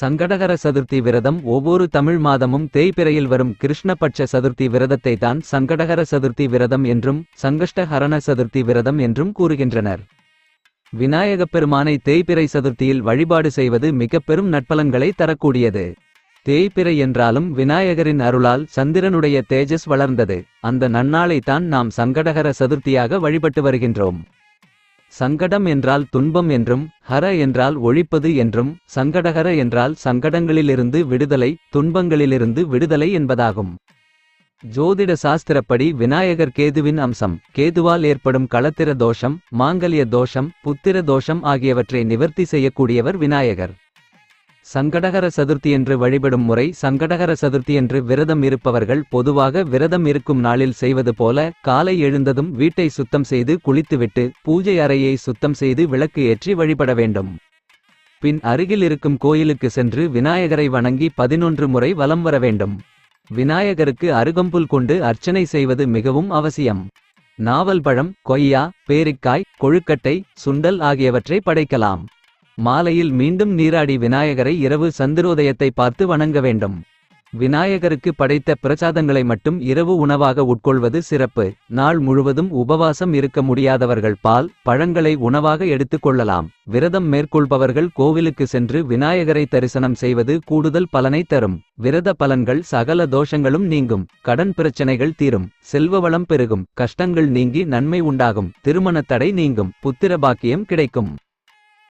சங்கடகர சதுர்த்தி விரதம். ஒவ்வொரு தமிழ் மாதமும் தேய்பிறையில் வரும் கிருஷ்ணபட்ச சதுர்த்தி விரதத்தை தான் சங்கடகர சதுர்த்தி விரதம் என்றும் சங்கஷ்டஹரண சதுர்த்தி விரதம் என்றும் கூறுகின்றனர். விநாயகப் பெருமானை தேய்பிறை சதுர்த்தியில் வழிபாடு செய்வது மிக பெரும் நட்பலன்களை தரக்கூடியது. தேய்பிறை என்றாலும் விநாயகரின் அருளால் சந்திரனுடைய தேஜஸ் வளர்ந்தது. அந்த நன்னாளை தான் நாம் சங்கடகர சதுர்த்தியாக வழிபட்டு வருகின்றோம். சங்கடம் என்றால் துன்பம் என்றும் ஹர என்றால் ஒழிப்பது என்றும் சங்கடகர என்றால் சங்கடங்களிலிருந்து விடுதலை துன்பங்களிலிருந்து விடுதலை என்பதாகும். ஜோதிட சாஸ்திரப்படி விநாயகர் கேதுவின் அம்சம் கேதுவால் ஏற்படும் களத்திர தோஷம் மாங்கல்ய தோஷம் புத்திர தோஷம் ஆகியவற்றை நிவர்த்தி செய்யக்கூடியவர் விநாயகர். சங்கடகர சதுர்த்தி என்று வழிபடும் முறை சங்கடகர சதுர்த்தி என்று விரதம் இருப்பவர்கள் பொதுவாக விரதம் இருக்கும் நாளில் செய்வது போல காலை எழுந்ததும் வீட்டை சுத்தம் செய்து குளித்துவிட்டு பூஜை அறையை சுத்தம் செய்து விளக்கு ஏற்றி வழிபட வேண்டும். பின் அருகில் இருக்கும் கோயிலுக்கு சென்று விநாயகரை வணங்கி பதினொன்று முறை வலம் வர வேண்டும். விநாயகருக்கு அருகம்புல் கொண்டு அர்ச்சனை செய்வது மிகவும் அவசியம். நாவல் பழம் கொய்யா பேரிக்காய் கொழுக்கட்டை சுண்டல் ஆகியவற்றை படைக்கலாம். மாலையில் மீண்டும் நீராடி விநாயகரை இரவு சந்திரோதயத்தை பார்த்து வணங்க வேண்டும். விநாயகருக்கு படைத்த பிரசாதங்களை மட்டும் இரவு உணவாக உட்கொள்வது சிறப்பு. நாள் முழுவதும் உபவாசம் இருக்க முடியாதவர்கள் பால் பழங்களை உணவாக எடுத்துக் கொள்ளலாம். விரதம் மேற்கொள்பவர்கள் கோவிலுக்கு சென்று விநாயகரை தரிசனம் செய்வது கூடுதல் பலனை தரும். விரத பலன்கள் சகல தோஷங்களும் நீங்கும். கடன் பிரச்சனைகள் தீரும். செல்வ வளம் பெருகும். கஷ்டங்கள் நீங்கி நன்மை உண்டாகும். திருமணத் தடை நீங்கும். புத்திர பாக்கியம் கிடைக்கும்.